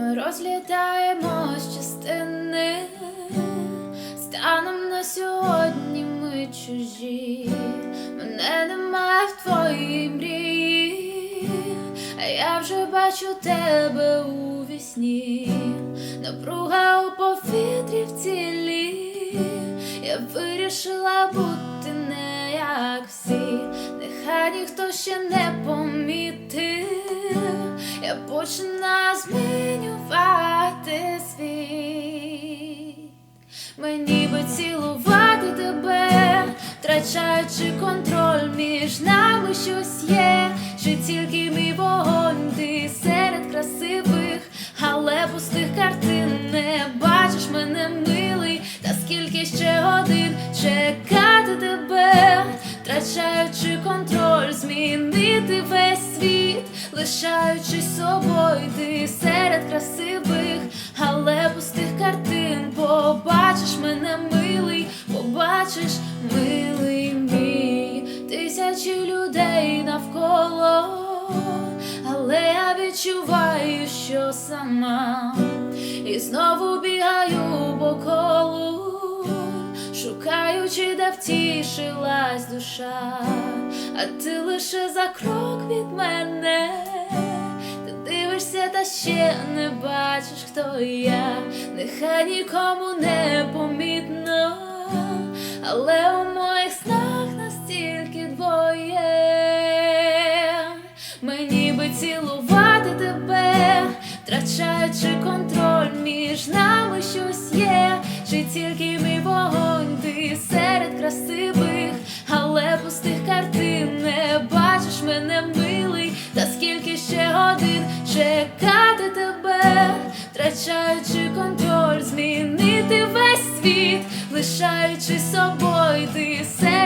Ми розлітаємось частини, станом на сьогодні ми чужі, мене немає в твоїй мрії, а я вже бачу тебе у вісні, напруга у повітрі в тілі, я вирішила бути не як всі, нехай ніхто ще не помітив. Я починаю змінювати Мені би цілувати тебе, втрачаючи контроль між нами щось є, чи тільки мій вогонь ти серед красивих, але пустих картин не бачиш мене милий, та скільки ще годин чекати тебе, втрачаючи контроль, змінити весь світ, лишаючись собою, ти серед красивих, побачиш милий мій, тисячі людей навколо, але я відчуваю, що сама, і знову бігаю по колу. Шукаючи, де втішилась душа, а ти лише за крок від мене, та ще не бачиш, хто я, нехай нікому не помітно, але у моїх снах настільки двоє. Мені би цілувати тебе, втрачаючи контроль між нами щось є, чи тільки мій вогонь ти серед красивих, але пустих картин не бачиш мене милий, та скільки ще годин чекати тебе, втрачаючи контроль, світ, лишаючи собою ти пустих